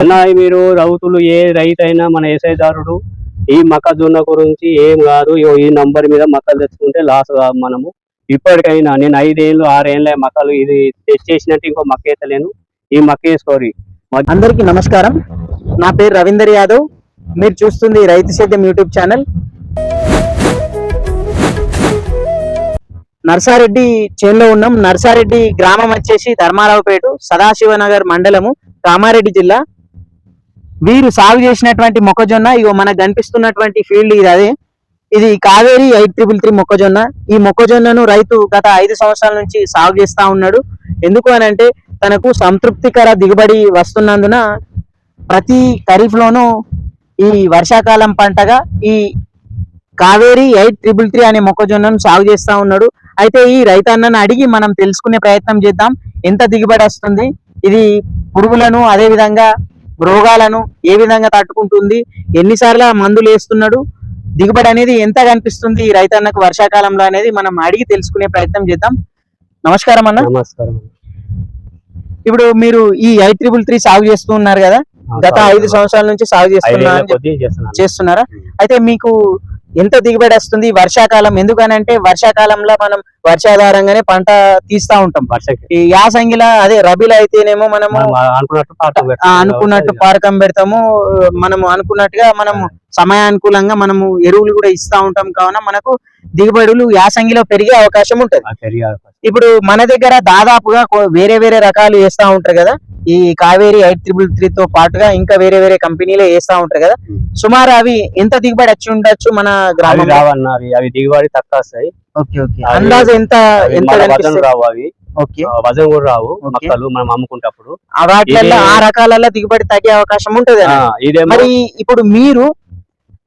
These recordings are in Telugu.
అన్న మీరు రైతులు ఏ రైతు అయినా మన వ్యవసాయదారుడు ఈ మొక్కజొన్న గురించి ఏం కాదు ఈ నంబర్ మీద మొక్కలు తెచ్చుకుంటే లాస్ కాదు మనము. ఇప్పటికైనా నేను ఐదేళ్ళు ఆరేళ్ళ మొక్కలు ఇది తెచ్చేసినట్టు ఇంకో మొక్క వేస్తలేను ఈ మొక్క వేసుకోరి. అందరికీ నమస్కారం. నా పేరు రవీందర్ యాదవ్. మీరు చూస్తుంది రైతు సేద్యం యూట్యూబ్ ఛానల్. నర్సారెడ్డి చేనులో ఉన్నాం. నర్సారెడ్డి గ్రామం వచ్చేసి ధర్మారావుపేట సదాశివనగర్ మండలము కామారెడ్డి జిల్లా. వీరు సాగు చేసినటువంటి మొక్కజొన్న ఇగో మనకు కనిపిస్తున్నటువంటి ఫీల్డ్ ఇది అదే. ఇది కావేరి ఎయిట్ త్రిబుల్ త్రీ మొక్కజొన్న. ఈ మొక్కజొన్నను రైతు గత ఐదు సంవత్సరాల నుంచి సాగు చేస్తా ఉన్నాడు. ఎందుకు అని అంటే తనకు సంతృప్తికర దిగుబడి వస్తున్నందున ప్రతి ఖరీఫ్ లోనూ ఈ వర్షాకాలం పంటగా ఈ కావేరి ఎయిట్ ట్రిపుల్ త్రీ అనే మొక్కజొన్నను సాగు చేస్తా ఉన్నాడు. అయితే ఈ రైతన్నను అడిగి మనం తెలుసుకునే ప్రయత్నం చేద్దాం. ఎంత దిగుబడి వస్తుంది? ఇది పురుగులను అదే విధంగా రోగాలను ఏ విధంగా తట్టుకుంటుంది ఎన్నిసార్లు మందులు వేస్తున్నాడు దిగుబడి అనేది ఎంత కనిపిస్తుంది ఈ రైతన్నకు వర్షాకాలంలో అనేది మనం అడిగి తెలుసుకునే ప్రయత్నం చేద్దాం. నమస్కారం అన్న. నమస్కారం ఇప్పుడు మీరు ఈ ఎయిట్ త్రిబుల్ త్రీ సాగు చేస్తూ ఉన్నారు కదా గత ఐదు సంవత్సరాల నుంచి సాగు చేస్తున్నా ఐదేళ్ళ అని చెప్పి కొద్దీ చేస్తున్నాను. చేస్తున్నారా? అయితే మీకు ఎంత దిగుబడి వస్తుంది? వర్షాకాలం ఎందుకనంటే వర్షాకాలంలో మనం వర్షాధారంగానే పంట తీస్తా ఉంటాం. వర్షకి. ఈ యాసంగిల అదే రబీలో అయితేనేమో మనము మనం అనుకున్నట్టు పారకం పెడతాము. మనము అనుకున్నట్టుగా మనము సమయానుకూలంగా మనము ఎరువులు కూడా ఇస్తా ఉంటాం. కావున మనకు దిగుబడులు యాసంగిలో పెరిగే అవకాశం ఉంటది. ఇప్పుడు మన దగ్గర దాదాపుగా వేరే వేరే రకాలు వేస్తా ఉంటారు కదా. ఈ కావేరి ఎయిట్ త్రిబుల్ త్రీ తో పాటుగా ఇంకా వేరే వేరే కంపెనీలే వేస్తా ఉంటారు కదా. సుమారు అవి ఎంత దిగుబడి వచ్చి ఉండొచ్చు మన రావన్న అవి దిగుబడి తక్కువ వస్తాయి అందాజు ఎంత ఎంత? రావు అవి. వజన్ కూడా రావు. మొక్కలు మనం అమ్ముకుంటప్పుడు వాటిల్లో ఆ రకాలలో దిగుబడి తగ్గే అవకాశం ఉంటది మరి ఇప్పుడు మీరు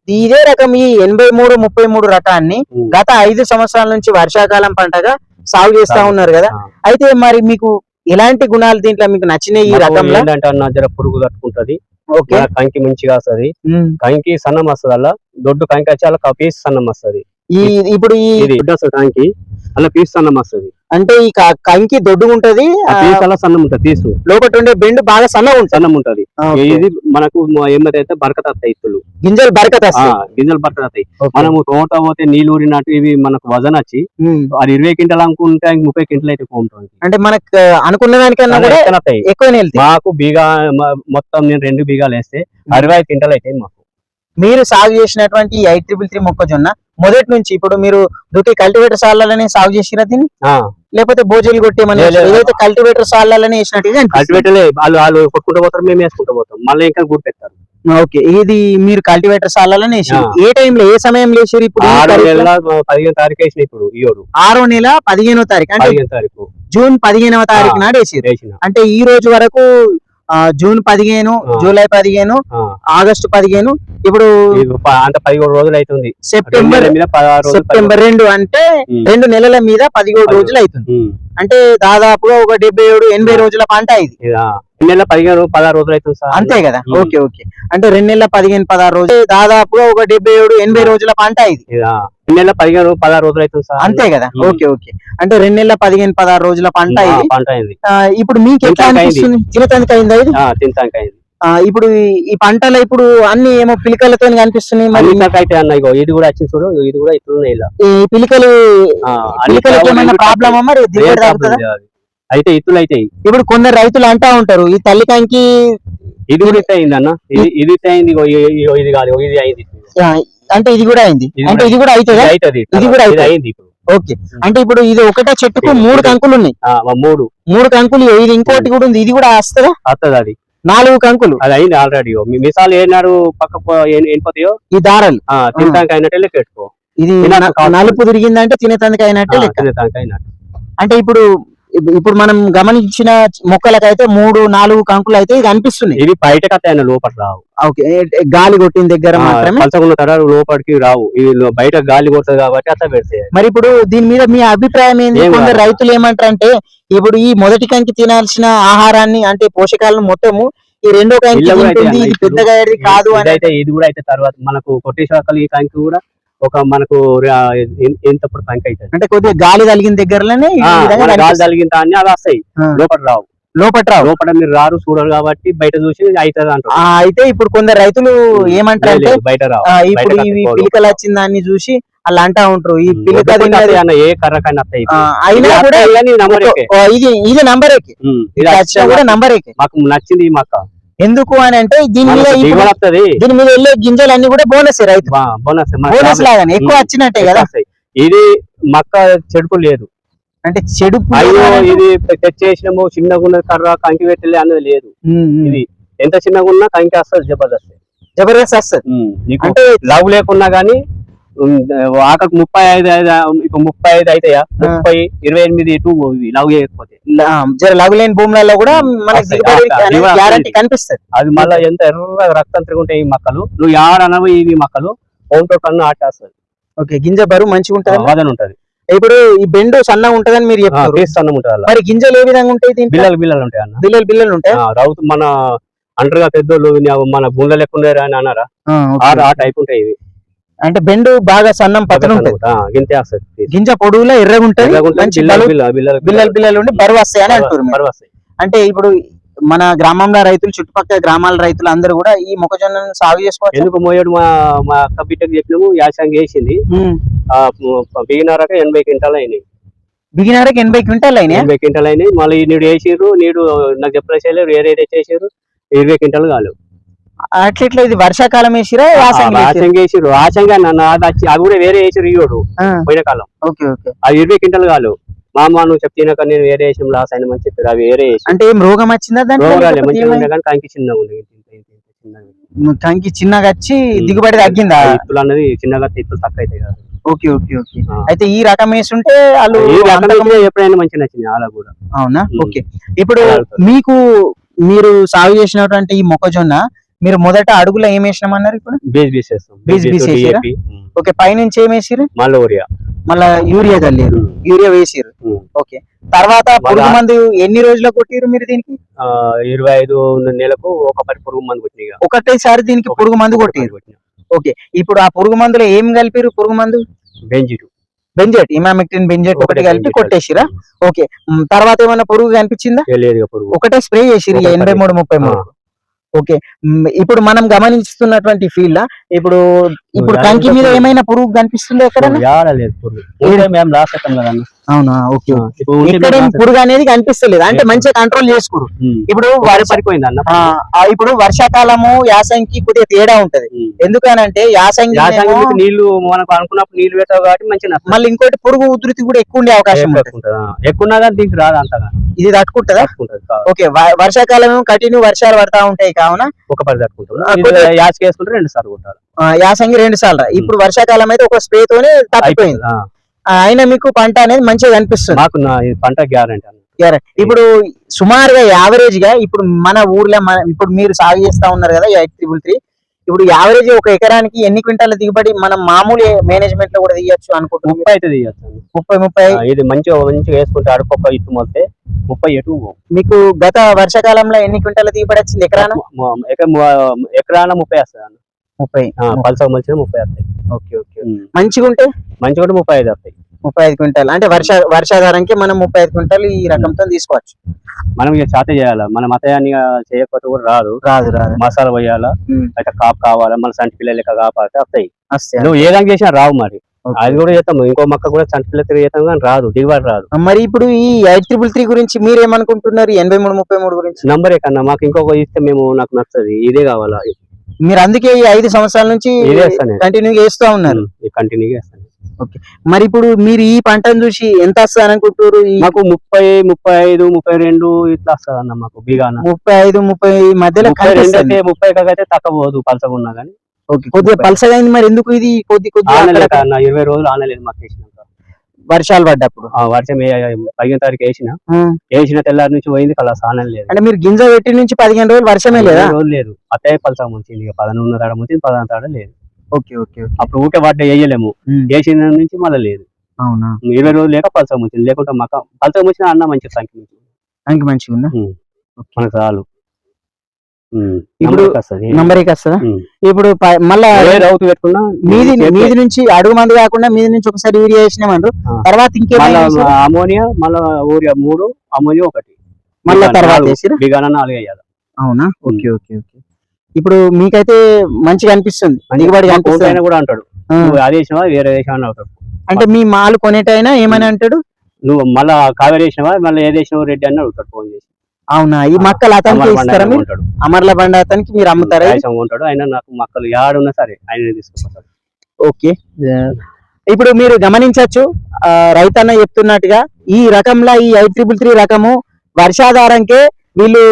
ఇదే రకం ఈ ఎనభై మూడు ముప్పై మూడు రకాన్ని. గత ఐదు సంవత్సరాల నుంచి వర్షాకాలం పంటగా సాగు చేస్తా. ఉన్నారు కదా. అయితే మరి మీకు ఎలాంటి గుణాలు దీంట్లో మీకు నచ్చినాయి ఈ రకంలో ఏంటంటే జర పురుగు తట్టుకుంటది ఓకే కంకి మంచిగా వస్తది. కంకి సన్నం వస్తుంది అలా దొడ్డు కంకి వచ్చి అలా పీస్ సన్నం వస్తది ఈ ఇప్పుడు ఈ కంకి అలా పీస్ సన్నం వస్తది అంటే ఈ కంకి దొడ్డుగా ఉంటది ఆ ఆ, పీస్ అలా సన్నం ఉంటది పీసు లోపల ఉండే బెండ్ బాగా సన్నగా ఉంటుంది సన్నం ఉంటది. ఇది మనకు ఏమైతే బరకత ఇత్తులు. గింజలు బరకత. గింజలు బరకత. మనము తోట పోతే నీళ్ళు ఊరినట్టు ఇవి మనకు వజన్ వచ్చి. అది ఇరవై క్వింటల్ అనుకుంటే ముప్పై క్వింటల్ అయితే ఉంటుంది అంటే మనకు అనుకున్న దానికన్నా కూడా వెళ్తాయి. మాకు బీగా మొత్తం నేను రెండు బీగాలు వేస్తే అరవై ఐదు క్వింటల్ అయితే మాకు. మీరు సాగు చేసినటువంటి ఎయిట్ ట్రిపుల్ త్రీ మొక్కజొన్న మొదటి నుంచి ఇప్పుడు మీరు దుటి కల్టివేటర్ సార్లనే సాగు చేసిరా దీన్ని? లేకపోతే బోజీలు కొట్టేమని. ఏదైతే కల్టివేటర్ సార్లనే వేసినట్టుగా వాళ్ళు వాళ్ళు కొట్టుకుంటూ పోతారు మేము వేసుకుంటూ పోతాం. మళ్ళీ ఇంకా గుడి పెట్టారు ఓకే. ఇది మీరు కల్టివేటర్ సార్లనే వేసారు ఏ టైంలో ఏ సమయంలో వేసారు ఇప్పుడు పదిహేను తారీఖు వేసిన ఇప్పుడు ఏడు ఆరో నెల పదిహేనో తారీఖు. అంటే జూన్ పదిహేనవ తారీఖు. నాడు వేసారు వేసిన. అంటే ఈ రోజు వరకు జూన్ పదిహేను. జూలై పదిహేను ఆగస్టు పదిహేను ఇప్పుడు అంత పదిహేడు రోజులు అవుతుంది సెప్టెంబర్ సెప్టెంబర్ రెండు అంటే. రెండు నెలల మీద పదిహేడు. రోజులు అవుతుంది. అంటే దాదాపుగా ఒక డెబ్బై ఏడు ఎనభై రోజుల పంట ఇది రెండు నెలల పదిహేను పదహారు రోజులు అవుతుంది సార్. అంతే కదా. Okay okay. అంటే రెండు నెలల పదిహేను పదహారు రోజులు దాదాపుగా ఒక డెబ్బై ఏడు ఎనభై రోజుల పంట ఇది. రెండు నెలల పదిహేను పదహారు రోజులు అవుతుంది సార్. అంతే కదా. Okay okay. అంటే రెండు నెలల పదిహేను పదహారు రోజుల పంట ఇది. పంట అయింది ఇప్పుడు మీకు ఎట్లా అనిపిస్తుంది? తినటానికి అయిందా ఇది? తినటానికి అయింది. ఇప్పుడు ఈ- పంటలో ఇప్పుడు అన్ని ఏమో పిలికలతో కనిపిస్తున్నాయి మరి? అయితే అన్న ఇగో ఇది కూడా వచ్చింది చూడు ఇది కూడా ఇట్లున్నాయి ఇలా. ఈ పిలికలు పిలికలకి ఏమైనా ప్రాబ్లమా మరి? దిగుబడి తగ్గుతుందా. అయితే ఇత్తులు అయితే ఇప్పుడు కొందరు రైతులు అంటా ఉంటారు ఈ తల్లికంకి ఇది కూడా ఇట్టే అయింది అన్న. ఇది ఇది ఇట్టే అయింది ఇది కాదు ఇది అయింది. అంటే ఇది కూడా అయింది. ఇది అంటే ఇది కూడా ఇది అవుతుందా? అవుతుంది. ఇది కూడా. అయింది ఇప్పుడు. ఓకే. అంటే ఇప్పుడు ఇది ఒకటే చెట్టుకు మూడు కంకులు ఉన్నాయి. మూడు. మూడు కంకులు ఇది ఇంకోటి కూడా ఉంది. ఇది కూడా వస్తుందా? వస్తుంది అది. నాలుగు కంకులు. అది అయింది ఆల్రెడీ మిసాలు ఏనాడు పక్క పో- ఏ- వెళ్ళిపోతాయో ఈ దారాలు. తినటానికి అయినట్టే లెక్క పెట్టుకో ఇది. నలుపు తిరిగిందంటే తినేతందుకు అయినట్టే లెక్క. అంటే ఇప్పుడు ఇప్పు- ఇప్పుడు మనం గమనించిన మొక్కలకైతే మూడు నాలుగు కంకులు అయితే ఇది అనిపిస్తున్నాయి ఇది బయటకు వస్తాయి అన్న లోపల రావు. ఓకే గాలి కొట్టిన దగ్గర పలసగున్న లోపలికి రావు. ఇవి బయట గాలి కొడుతుంది కాబట్టి అట్లా పెడితే మరి ఇప్పుడు దీని మీద మీ అభిప్రాయం ఏంది? ఏం కొందరు కాదు. రైతులు ఏమంటారు అంటే ఇప్పుడు ఈ మొదటి కంకి తినాల్సిన ఆహారాన్ని అంటే పోషకాలను మొత్తము ఈ రెండో కంకి అయితే పెద్దగా కాదు అని ఇదైతే ఇది కూడా అయితే తర్వాత మనకు కొట్టేశాకలు ఈ కంకి కూడా ఒక మనకు ఎంతప్పుడు కంకి అవుతుంది? అంటే కొద్దిగా గాలి తగిలిన దగ్గరలోనే గాలి. తగిలిన దాన్ని అవి వస్తాయి. లోపల రావు. లోపట రావు. లోపల మీరు రారు చూడరు కాబట్టి బయట చూసి అవుతుంది అంటారు. అయితే ఇప్పుడు కొందరు రైతులు ఏమంటారు బయట రావు. ఇప్పుడు ఇవి. పిలికలు వచ్చిన దాన్ని చూసి అలా అంటా ఉంటారు. ఈ పిలిక ఏ కర్రకైనా అయినా ఇది కూడా ఇది ఇది నంబర్ ఎక్కి. ఇది కూడా నంబర్ ఎక్కి. మాకు నచ్చింది ఈ మొక్క. ఎందుకు అని అంటే దీని మీద దీని మీద వెళ్ళే గింజలు అన్ని కూడా బోనస్ రైతు. బోనస్ బోనస్ లాగానే ఎక్కువ. వచ్చినట్టే కదా. ఇది మొక్క చెడుకు లేదు. అంటే చెడు అయ్యో ఇది తెచ్చేసినాము చిన్నగా ఉన్న కర్ర కంకి పెట్టలే అనేది లేదు. ఇది ఎంత చిన్నగా ఉన్నా కంకి వస్తుంది జబర్దస్త్. జబర్దస్త్ వస్తుంది. అంటే లవ్ లేకున్నా గానీ ఆకకు ముప్పై ఐదు ఐదు ఇప్పుడు ముప్పై ఐదు అవుతాయా ముప్పై ఇరవై ఎనిమిది టూ ఇవి లవ్ చేయకపోతే. జర లగులేని భూములలో కూడా మనకి గ్యారంటీ. కనిపిస్తుంది. అది మళ్ళీ ఎంత ఎర్ర రక్తం తిరుగుంటాయి ఈ మొక్కలు? నువ్వు ఆడనవు ఇవి మొక్కలు హోమ్ కన్ను ఆటేస్తుంది. ఓకే గింజ బరువు మంచిగా ఉంటుంది? వదన ఉంటది. ఇప్పుడు ఈ బెండు సన్నగా ఉంటదని మీరు చెప్తారు ఉంటది మరి గింజలు ఏ విధంగా ఉంటాయి బిల్లలు బిల్లలు ఉంటాయి అన్న. బిల్లలు బిల్లలు ఉంటాయి? రౌతు మన అంటరుగా పెద్దోళ్ళు మన గుండె లెక్క అని అన్నారా? ఆ ఆ టైప్ ఉంటాయి ఇవి. అంటే బెండు బాగా సన్నం పతనం ఉంటది. గింజ పొడవులో ఎర్రగా ఉంటది. బిల్లలు బిల్లలు ఉండి బరువు వస్తాయి అని అంటారు. అంటే ఇప్పుడు మన గ్రామంలో రైతులు చుట్టుపక్కల గ్రామాల రైతులు అందరూ కూడా ఈ మొక్కజొన్నను సాగు చేసుకోవచ్చు. ఎందుకు మోయడు? మా మా అక్క బిడ్డకి చెప్పినాము యాసంగి వేసింది. బిగినారాక ఎనభై క్వింటాలు అయినాయి. బిగినారకి ఎనభై క్వింటాల్ అయినాయి? ఎనభై క్వింటాలు అయినాయి. మళ్ళీ నీడు వేసిర్రు నీడు నాకు చెప్పలేదు వేరే చేసారు ఇరవై క్వింటాలు కాదు అట్లా ఇది వర్షాకాలం వేసిరా యాసంగి వేసిరా? నన్ను అది కూడా వేరే వేసిర్రు ఇయ్యోడు ఆ, పోయిన కాలం ఓకే ఓకే అది ఇరవై క్వింటాలు కాదు మా అమ్మ నువ్వు చెప్తినాక నేను వేరే వేసాం లాస్ అయినా అని చెప్పారు అవి వేరే వేసి అంటే ఏం రోగం వచ్చిందా రోగాలే మంచిగా ఏమైంది? ఉండే కానీ కంకి చిన్నగా ఉంది. కంకి చిన్నగా వచ్చి. దిగుబడి తగ్గిందా ఇత్తులు అన్నది చిన్నగా ఇత్తులు తక్కువ అవుతాయి కదా ఓకే ఓకే ఓకే. అయితే ఈ రకం వేసుంటే వాళ్ళు అయితే ఎప్పుడైనా మంచిగా నచ్చింది అలా కూడా అవునా. ఓకే ఇప్పుడు. మీకు మీరు సాగు చేసినటువంటి ఈ మొక్కజొన్న మీరు మొదట అడుగులో ఏం వేసినామన్నారు ఇప్పుడు? బీజ్ బీస్ బీస్? డిఏపి ఓకే పైనుంచి ఏం వేసిరు మళ్ళీ ఊరియా మళ్ళా యూరియా చల్లేరు. యూరియా వేసిరు ఉమ్. ఓకే. తర్వాత పురుగు మందు ఎన్ని రోజులకు కొట్టిరు మీరు దీనికి? ఇరవై ఐదు నెలకు ఒక పది పురుగు మంది కొట్టినాయి ఇక. ఒకటేసారి దీనికి పురుగు మందు కొట్టిరు కొట్టినా. ఇప్పుడు ఆ పురుగు మందులో ఏం కలిపిరు పురుగు మందు? బెంజిటు. బెంజెట్ ఇమామిక్టిన్ బెంజెట్ ఒకటి కలిపి కొట్టేసిరా ఓకే. తర్వాత ఏమైనా పురుగు కనిపించిందా? ఒకటే స్ప్రే చేసిరు ఎనభై మూడు ముప్పై మూడు. ఓకే ఇప్పుడు మనం గమనిస్తున్నటువంటి ఫీల్డ్ ఇప్పుడు ఇప్పుడు కంకి మీద? ఏమైనా పురుగు కనిపిస్తుందో ఎక్కడ లేదు పురుగు కదా అన్న. అవునా? ఓకే లాస్ పురుగు అనేది కనిపిస్తలేదు. అంటే. మంచిగా కంట్రోల్ చేసుకోరు. ఇప్పుడు వరి పడిపోయింది అన్న. ఇప్పుడు వర్షాకాలము యాసంగి కొద్దిగా తేడా ఉంటది. ఎందుకనంటే యాసంగి నీళ్ళు మనకు అనుకున్నప్పుడు నీళ్ళు పెట్టావు కాబట్టి మంచిగా. మళ్ళీ ఇంకోటి పురుగు ఉధృతి కూడా ఎక్కువ ఉండే అవకాశం ఎక్కువ దీనికి రాదు అంతగా. ఇది తట్టుకుంటుందా. ఓకే వర్షాకాలం కంటిన్యూ వర్షాలు పడతా ఉంటాయి కావున ఒక పది తట్టుకుంటుంది వేసుకుంటే రెండు సార్లు కొట్టాలి. ఆ, యాసంగి రెండు సార్లు. ఇప్పుడు వర్షాకాలం అయితే ఒక స్ప్రే తోనే తప్పిపోయింది అయిపోయింది. ఆ. ఆ, అయినా మీకు పంట అనేది మంచిగా కనిపిస్తుంది మాకు పంట గ్యారంటీ. ఇప్పుడు సుమారుగా యావరేజ్గా ఇప్పుడు మన ఊర్లో ఇప్పుడు మీరు సాగు చేస్తా ఉన్నారు కదా ఎయిట్ త్రిబుల్ త్రీ ఇప్పుడు యావరేజ్ ఒక ఎకరానికి ఎన్ని క్వింటాల దిగుబడి మనం మామూలు మేనేజ్మెంట్లో కూడా తీయొచ్చు అనుకుంటున్నాం ముప్పై అయితే తీయచ్చు. ముప్పై ముప్పై ఇది మంచిగా మంచిగా వేసుకుంటే అడుకొక్క ఇత్తు మొత్తే ముప్పై ఎటు. మీకు గత వర్షాకాలంలో ఎన్ని క్వింటాల దిగుబడి వచ్చింది ఎకరాన ఎకరాన ముప్పై అన్న ముప్పై ఆ, పల్సగా మంచిగా ముప్పై వస్తాయి. Okay okay. మంచిగా ఉంటే? మంచిగా ఉంటే ముప్పై ఐదు వస్తాయి. ముప్పై ఐదు క్వింటాల్. అంటే వర్ష వర్షాధారంకి మనం ముప్పై ఐదు క్వింటాల్ ఈ రకంతో తీసుకోవచ్చు. మనం ఇక చేత చేయాలి? మన మతయాన్ని చేయకపోతే కూడా రాదు. రాదు రాదు. మసాలా పోయాలా. అయితే కాపు కావాలా? మన సంటి పిల్లలు లెక్క కాపాడితే వస్తాయి. నువ్వు ఏ దాకా చేసినా రావు మరి. అది కూడా చేస్తాం. ఇంకో మొక్క కూడా సంటి పిల్లలు తిరిగి చేస్తాం కానీ రాదు. దిగుబడి రాదు. మరి ఇప్పుడు ఈ ఎయిట్ త్రిబుల్ త్రీ గురించి మీరు ఏమనుకుంటున్నారు ఎనభై మూడు ముప్పై మూడు గురించి? నంబరే కన్నా మాకు ఇంకొక ఇస్తే మేము నాకు నచ్చదు ఇదే కావాలా? మీరు అందుకే ఈ ఐదు సంవత్సరాల నుంచి కంటిన్యూ చేస్తూ ఉన్నారు. కంటిన్యూగా మరి ఇప్పుడు మీరు ఈ పంటను చూసి ఎంత వస్తుంది అనుకుంటారు మాకు ముప్పై ముప్పై ఐదు ముప్పై రెండు ఇట్లా వస్తుంది అన్న మాకు బిగాన ముప్పై ఐదు ముప్పై మధ్యలో ముప్పై అయితే పోదు పలసగా ఉన్నా కానీ. ఓకే. కొద్దిగా పలసగా అయింది మరి ఎందుకు ఇది? కొద్ది కొద్ది ఆనలేక అన్న ఇరవై రోజులు ఆనలేదు మాకు వర్షాలు పడ్డప్పుడు? ఆ వర్షం పదిహేను తారీఖు వేసిన. వేసిన తెల్లారి నుంచి పోయింది కలా ఆనం లేదు. అంటే మీరు గింజ పెట్టి నుంచి పదిహేను రోజులు వర్షమే లేదా? రోజులు లేదు. అత్తయ్య పలసగా ముంచింది ఇక పదనొన్న తాడ ముంచింది పదహారు తాడ లేదు. Okay okay. అప్పుడు ఊకే వాటి వేయలేము. వేసిన నుంచి మళ్ళీ లేదు. అవునా? ఇరవై రోజులు లేక పలసగా ముంచింది లేకుంటే మాకు పలసగా ముంచిన అన్న మంచి సంఖ్య. అంకి మంచిగా ఉందా మనకు చాలు. ఇప్పుడు నమ్మకం వస్తది. ఇప్పుడు మళ్ళా ఏ రౌతు పెట్టుకున్నా మీది మీది నుంచి అడుగు మంది కాకుండా మీది నుంచి ఒకసారి యూరియా వేసినామన్నారు. తర్వాత వేసారా? అమోనియా మళ్ళా ఊరియా మూడు అమోనియా ఒకటి. మళ్ళా తర్వాత నాలుగు. వేసిరా బిగాన నాలుగు వేయాలి అవునా? Okay okay okay. ఇప్పుడు మీకైతే మంచిగా అనిపిస్తుంది. దిగుబడి కూడా అంటాడు. అది వేసినావా వేరే అవుతాడు అంటే మీ మాలు కొనేటైనా ఏమని అంటాడు? నువ్వు మళ్ళా కావేరి వేసినావా మళ్ళీ ఏది వేసినావు రెడ్డి అని అడుగుతాడు ఫోన్ చేసి. అవునా? ఈ మక్కలు అతనికి ఇస్తారా మీరు? అమర్ల బండ అతనికి మీరు అమ్ముతారా ఉంటాడు ఆయన నాకు మక్కలు యాడున్నా సరే ఆయన తీసుకుపోతాడు. ఓకే. ఇప్పుడు మీరు గమనించవచ్చు రైతన్న చెప్తున్నట్టుగా ఈ రకంలో ఈ ఐ ట్రిపుల్ త్రీ రకము వర్షాధారంకే వీళ్ళు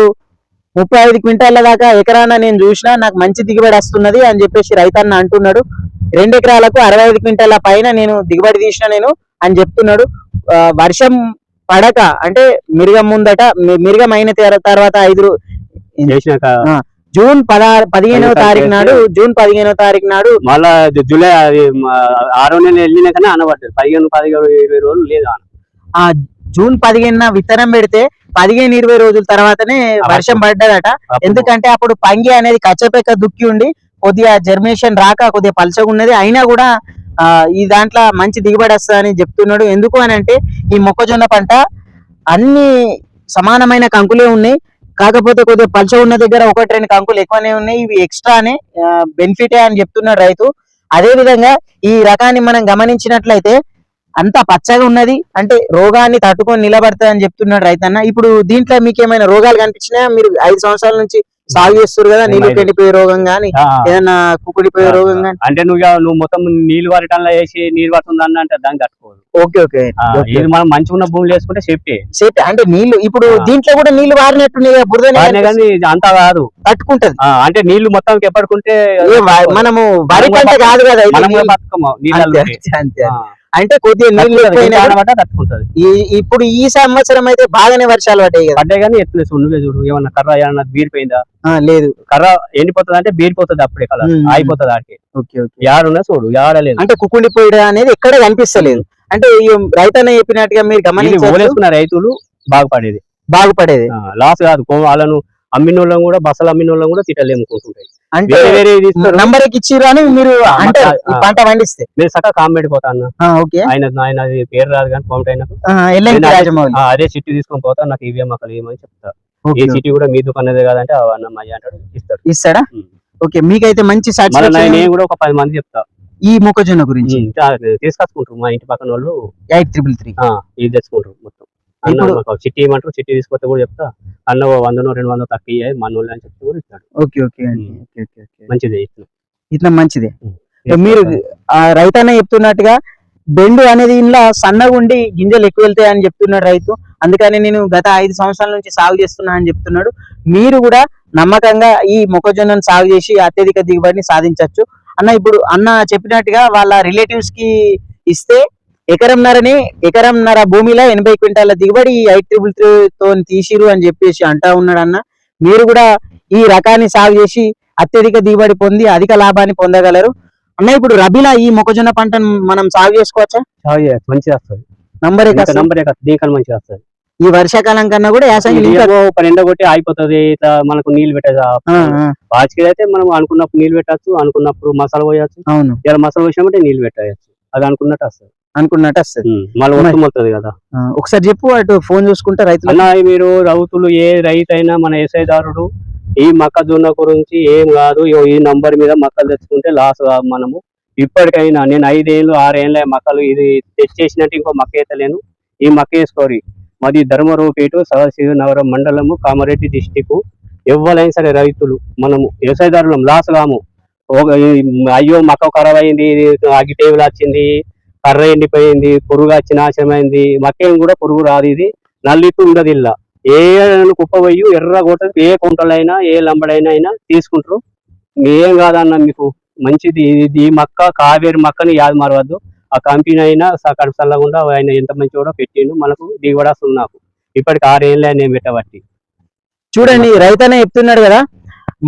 ముప్పై ఐదు క్వింటాల దాకా ఎకరాన నేను చూసినా నాకు మంచి దిగుబడి వస్తున్నది అని చెప్పేసి రైతన్న అంటున్నాడు. రెండు ఎకరాలకు అరవై ఐదు క్వింటాల పైన నేను దిగుబడి తీసిన నేను అని చెప్తున్నాడు. వర్షం పడక. అంటే మిరుగం ముందట మిరుగం అయిన తెర- తర్వాత ఐదు జూన్ పదహారు పదిహేనవ పదిహేను తారీఖు నాడు జూన్ పదిహేనవ తారీఖు నాడు మళ్ళా జూలై ఆరో నెల వెళ్ళినాకనే అనబడ్డది పదిహేను పదిహేను ఇరవై రోజులు లేదు. ఆ జూన్ పదిహేనున విత్తనం పెడితే పదిహేను ఇరవై రోజుల తర్వాతనే వర్షం పడ్డదట. ఎందుకంటే అప్పుడు పంగి అనేది కచ్చపెక్క దుక్కి ఉండి కొద్దిగా జర్మేషన్ రాక కొద్దిగా పలచగా ఉన్నది. అయినా కూడా ఈ దాంట్లో మంచి దిగుబడి వస్తుందని చెప్తున్నాడు. ఎందుకు అని అంటే ఈ మొక్కజొన్న పంట అన్ని సమానమైన కంకులే ఉన్నాయి. కాకపోతే కొద్దిగా పలుచ ఉన్న దగ్గర ఒకటి రెండు కంకులు ఎక్కువనే ఉన్నాయి. ఇవి ఎక్స్ట్రానే బెనిఫిటే అని చెప్తున్నాడు రైతు. అదే విధంగా ఈ రకాన్ని మనం గమనించినట్లయితే అంత పచ్చగా ఉన్నది. అంటే రోగాన్ని తట్టుకొని నిలబడతాయి అని చెప్తున్నాడు రైతన్న. ఇప్పుడు దీంట్లో మీకు ఏమైనా రోగాలు కనిపించినాయా? మీరు ఐదు సంవత్సరాల నుంచి సాగు చేస్తారు కదా నీళ్ళు ఏమైనా? ఎండిపోయే రోగం గానీ ఏదైనా కుకుడిపోయే రోగం గానీ? అంటే నువ్వు నువ్వు మొత్తం నీళ్ళు వాడటంలో వేసి నీళ్ళు పడుతుంది అంటే దాన్ని తట్టుకోదు ఓకే ఓకే ఇది మనం మంచిగా ఉన్న భూములు వేసుకుంటే సేఫ్టీ. సేఫ్ అంటే నీళ్ళు ఇప్పుడు. దీంట్లో కూడా నీళ్ళు వారినట్టు బురద కానీ అంతా కాదు. తట్టుకుంటది. అంటే నీళ్ళు మొత్తం ఎప్పటికుంటే మనము వరి పంట కాదు కదా మనం కూడా నీళ్ళు. అంతే. అంటే కొద్దిగా నీళ్ళు పడ్డా తట్టుకుంటది. ఈ- ఇప్పుడు ఈ సంవత్సరం అయితే బాగానే వర్షాలు పడ్డాయి కదా. పడ్డాయి కానీ ఎట్లా నువ్వే చూడు ఏమన్నా కర్ర ఏమన్నా బీరిపోయిందా? లేదు. కర్ర ఎండిపోతుంది అంటే బీరిపోతుంది అప్పుడే ఉమ్. ఆగిపోతుంది ఆడికి. Okay okay. యాడున్నా చూడు యాడలేదు అంటే కుకుండిపోయడం అనేది ఎక్కడ కనిపిస్తలేదు. అంటే రైతన్న చెప్పినట్టుగా మీరు ఓలేసుకున్న రైతులు బాగుపడేది. బాగుపడేది. లాస్ కాదు. వాళ్ళను అమ్మిన వాళ్ళని కూడా బసలు అమ్మిన వాళ్ళని కూడా తిట్టలేముకుంటుంటాయి అంటే వేరే నంబర్ ఇచ్చిర్రు అని మీరు ఆ. పంట పండిస్తే. మీరు సక్క కామెడీ పోతా అన్న. ఆ, ఓకే. ఆయన ఆయన పేరు రాదు కానీ నేను అదే- చిట్టి తీసుకొని పోతా నాకు ఇవే మొక్కలు ఏమని చెప్తా. ఓకే, సిటీ కూడా మీ దుకాణదే కాదంటే అన్న అంటాడు ఇస్తాడు. ఇస్తాడా. ఓకే మీకైతే మంచి నేను కూడా ఒక పది మంది చెప్తా. ఈ మొక్కజొన్న గురించి. తీసుకొచ్చుకుంటారు మా ఇంటి పక్కన వాళ్ళు. Eight triple three. ఇది తెచ్చుకుంటారు మొత్తం. అన్న చిట్టి ఇవ్వమంటారు చిట్టి తీసుకొస్తే కూడా చెప్తా. అన్న వందనో రెండు వందలు తక్కువ ఇయ్యాయి మన వాళ్ళు అని చెప్తే కూడా ఇస్తాడు. ఓకే ఓకే మంచిదే ఇట్లా ఇట్లా మంచిదే. మీరు ఆ రైతన్న చెప్తున్నట్టుగా బెండు అనేది ఇంట్లో సన్నగా ఉండి గింజలు ఎక్కువ వెళ్తాయి అని చెప్తున్నాడు రైతు. అందుకని నేను గత ఐదు సంవత్సరాల నుంచి సాగు చేస్తున్నా అని చెప్తున్నాడు. మీరు కూడా నమ్మకంగా ఈ మొక్కజొన్నను సాగు చేసి అత్యధిక దిగుబడిని సాధించవచ్చు. అన్న ఇప్పుడు అన్న చెప్పినట్టుగా వాళ్ళ రిలేటివ్స్కి ఇస్తే ఎకరంన్నరని ఎకరంన్నర భూమిలో ఎనభై క్వింటాల దిగుబడి ఈ ఐదు ట్రిపుల్తో తీసిరు అని చెప్పేసి అంటా ఉన్నాడు అన్న మీరు కూడా ఈ రకాన్ని సాగు చేసి అత్యధిక దిగుబడి పొంది అధిక లాభాన్ని పొందగలరు. అన్న ఇప్పుడు రబీలా ఈ మొక్కజొన్న పంటను మనం సాగు చేసుకోవచ్చా? సాగు చేయొచ్చు, మంచిగా వస్తుంది. నంబర్ నంబర్ దీనికన్నా మంచిగా వస్తుంది. ఈ వర్షాకాలం కన్నా కూడా యాసంగి ఇంకా పని ఎండగొట్టి ఆగిపోతుంది ఇట్లా మనకు నీళ్ళు పెట్టేది ఆ, ఆ, వాచికి అయితే మనం అనుకున్నప్పుడు నీళ్ళు పెట్టచ్చు అనుకున్నప్పుడు మసాలా పోయచ్చు. అవును. ఇలా మసాలా పోసినామంటే నీళ్ళు పెట్టేయచ్చు. అది అనుకున్నట్టు వస్తుంది. అనుకున్నట్టు వస్తుంది. మళ్ళీ వస్తుంది వస్తుంది కదా. ఒకసారి చెప్పు అటు ఫోన్ చూసుకుంటే రైతులు అన్న మీరు రౌతులు ఏ రైతు అయినా మన వ్యవసాయదారుడు ఈ మొక్కజొన్న గురించి ఏం కాదు. ఈ నంబర్ మీద మొక్కలు తెచ్చుకుంటే లాస్ కాదు మనము. ఇప్పటికైనా నేను ఐదేళ్ళు ఆరేళ్ళ మొక్కలు ఇది తెచ్చేసినట్టు ఇంకో మొక్క వేతలేను ఈ మొక్క వేసుకోరి. మాది ధర్మరూపేటు సదాశివ నగరం మండలము కామారెడ్డి డిస్టిక్ ఎవరైనా సరే రైతులు మనము వ్యవసాయదారులం లాస్ కాము. అయ్యో మొక్క ఖరాబ్ అయింది ఇది అగ్గి టేబుల్ వచ్చింది కర్ర ఎండిపోయింది పురుగు వచ్చి నాశనమైంది మకేం కూడా పురుగు రాదు ఇది. నల్లిట్టు ఉండదు ఇలా. ఏ కుప్ప పోయి ఎర్ర కొట్టదు ఏ కుంటలైనా ఏ లంబడైనా అయినా తీసుకుంటారు. ఏం కాదన్న మీకు మంచిది ఇది. మక్క కావేరి మక్కని యాద మారవద్దు. ఆ కంపెనీ అయినా కడుపు ఆయన ఎంత మంచి కూడా పెట్టిండు. మనకు దిగుబడి వస్తుంది నాకు. ఇప్పటికి ఆరేళ్ళే నేను పెట్టబట్టి. చూడండి రైతనే చెప్తున్నాడు కదా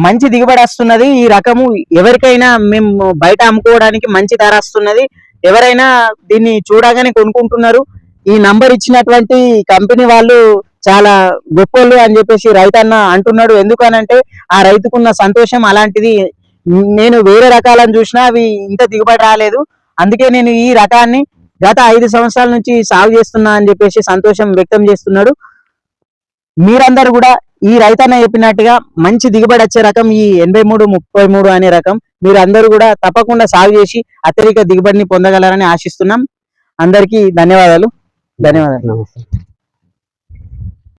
మంచి దిగుబడి వస్తున్నది. ఈ రకము ఎవరికైనా మేము బయట అమ్ముకోవడానికి మంచి ధర వస్తున్నది. ఎవరైనా దీన్ని చూడగానే కొనుక్కుంటున్నారు. ఈ నంబర్ ఇచ్చినటువంటి కంపెనీ వాళ్ళు చాలా గొప్పోళ్ళు అని చెప్పేసి రైతన్న అంటున్నాడు. ఎందుకనంటే ఆ రైతుకున్న సంతోషం అలాంటిది. నేను వేరే రకాలను చూసినా అవి ఇంత దిగుబడి రాలేదు. అందుకే నేను ఈ రకాన్ని గత ఐదు సంవత్సరాల నుంచి సాగు చేస్తున్నా అని చెప్పేసి సంతోషం వ్యక్తం చేస్తున్నాడు. మీరందరూ కూడా ఈ రైతన్న చెప్పినట్టుగా మంచి దిగుబడి వచ్చే రకం ఈ ఎనభై మూడు ముప్పై మూడు అనే రకం. మీరు అందరూ కూడా తప్పకుండా సాగు చేసి అత్యధిక దిగుబడిని పొందగలరని ఆశిస్తున్నాం. అందరికీ ధన్యవాదాలు. ధన్యవాదాలు. నమస్తే.